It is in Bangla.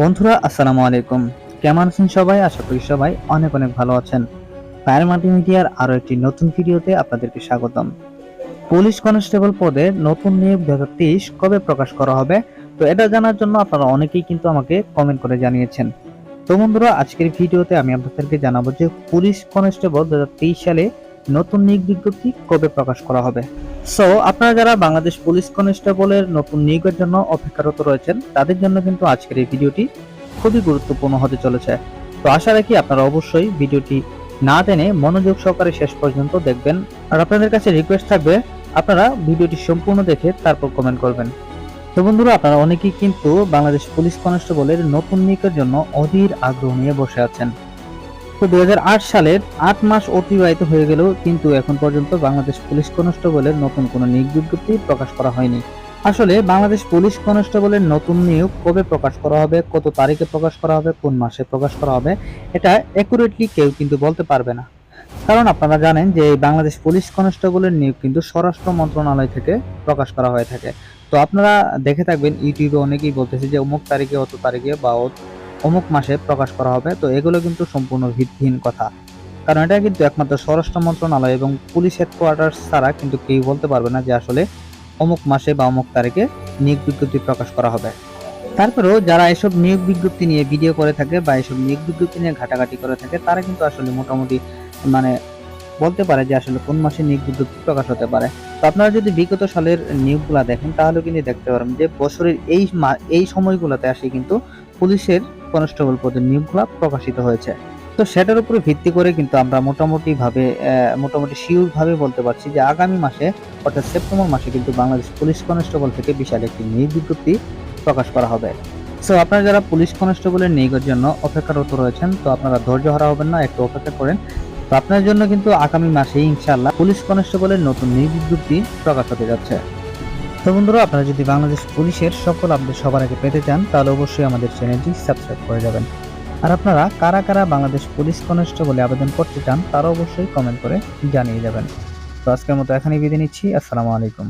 বন্ধুরা, আসসালামু আলাইকুম। কেমন আছেন সবাই? আশা করি সবাই অনেক অনেক ভালো আছেন। ফায়ার মাল্টিমিডিয়ার আরও একটি নতুন ভিডিওতে আপনাদেরকে স্বাগতম। পুলিশ কনস্টেবল পদে নতুন নিয়োগ দু হাজার তেইশ কবে প্রকাশ করা হবে? তো এটা জানার জন্য আপনারা অনেকেই কিন্তু আমাকে কমেন্ট করে জানিয়েছেন। তো বন্ধুরা, আজকের ভিডিওতে আমি আপনাদেরকে জানাব যে পুলিশ কনস্টেবল দু হাজার তেইশ সালে নতুন নিয়োগ বিজ্ঞপ্তি কবে প্রকাশ করা হবে? সো আপনারা যারা বাংলাদেশ পুলিশ কনস্টেবলের নতুন নিয়োগের জন্য অপেক্ষারত রয়েছেন, তাদের জন্য কিন্তু আজকের এই ভিডিওটি খুবই গুরুত্বপূর্ণ হতে চলেছে। তো আশা রাখি আপনারা অবশ্যই ভিডিওটি না টেনে মনোযোগ সহকারে শেষ পর্যন্ত দেখবেন। আর আপনাদের কাছে রিকোয়েস্ট থাকবে, আপনারা ভিডিওটি সম্পূর্ণ দেখে তারপর কমেন্ট করবেন। তো বন্ধুরা, আপনারা অনেকেই কিন্তু বাংলাদেশ পুলিশ কনস্টেবলের নতুন নিয়োগের জন্য অধীর আগ্রহ নিয়ে বসে আছেন। তো দু হাজার আট সালের আট মাস অতিবাহিত হয়ে গেলেও কিন্তু এখন পর্যন্ত বাংলাদেশ পুলিশ কনস্টেবলের নতুন কোনো নিয়োগ বিজ্ঞপ্তি প্রকাশ করা হয়নি। আসলে বাংলাদেশ পুলিশ কনস্টেবলের নতুন নিয়োগ কবে প্রকাশ করা হবে, কত তারিখে প্রকাশ করা হবে, কোন মাসে প্রকাশ করা হবে, এটা অ্যাকুরেটলি কেউ কিন্তু বলতে পারবে না। কারণ আপনারা জানেন যে বাংলাদেশ পুলিশ কনস্টেবলের নিয়োগ কিন্তু স্বরাষ্ট্র মন্ত্রণালয় থেকে প্রকাশ করা হয়ে থাকে। তো আপনারা দেখে থাকবেন, ইউটিউবে অনেকেই বলতেছে যে অমুক তারিখে, অত তারিখে বা অমুক মাসে প্রকাশ করা হবে, তো এগুলো কিন্তু সম্পূর্ণ ভিত্তিহীন কথা। কারণ এটা কিন্তু একমাত্র স্বরাষ্ট্র মন্ত্রণালয় এবং পুলিশ হেডকোয়ার্টার ছাড়া কিন্তু কেউ বলতে পারবে না যে আসলে অমুক মাসে বা অমুক তারিখে নিয়োগ বিজ্ঞপ্তি প্রকাশ করা হবে। তারপরেও যারা এসব নিয়োগ বিজ্ঞপ্তি নিয়ে ভিডিও করে থাকে বা এসব নিয়োগ বিজ্ঞপ্তি নিয়ে ঘাটাঘাটি করে থাকে, তারা কিন্তু আসলে মোটামুটি মানে বলতে পারে যে আসলে কোন মাসে নিয়োগ বিজ্ঞপ্তি প্রকাশ হতে পারে। তো আপনারা যদি বিগত সালের নিয়োগগুলা দেখেন, তাহলে কিন্তু দেখতে পারবেন যে বছরের এই এই সময়গুলোতে আসে কিন্তু পুলিশের কনস্টেবল পদের নিয়োগগুলা প্রকাশিত হয়েছে। তো সেটার উপরে ভিত্তি করে কিন্তু আমরা মোটামুটি ভাবে মোটামুটি শিওর ভাবে বলতে পারছি যে আগামী মাসে, অর্থাৎ সেপ্টেম্বর মাসে কিন্তু বাংলাদেশ পুলিশ কনস্টেবল থেকে বিশাল একটি নিয়োগ বিজ্ঞপ্তি প্রকাশ করা হবে। সো আপনারা যারা পুলিশ কনস্টেবলের নিয়োগের জন্য অপেক্ষারত রয়েছেন, তো আপনারা ধৈর্য হারা হবেন না, একটু অপেক্ষা করেন। তো আপনার জন্য কিন্তু আগামী মাসে ইনশাআল্লাহ পুলিশ কনস্টেবলের নতুন নিয়োগ বিজ্ঞপ্তি প্রকাশ হতে যাচ্ছে। তো বন্ধুরা, আপনারা যদি বাংলাদেশ পুলিশের সকল আপডেট সবার আগে পেতে চান, তাহলে অবশ্যই আমাদের চ্যানেলটি সাবস্ক্রাইব করে যাবেন। আর আপনারা কারা কারা বাংলাদেশ পুলিশ কনস্টেবলে আবেদন করতে চান, তারা অবশ্যই কমেন্ট করে জানিয়ে যাবেন। তো আজকের মতো এখানেই বিদায় নিচ্ছি, আসসালামু আলাইকুম।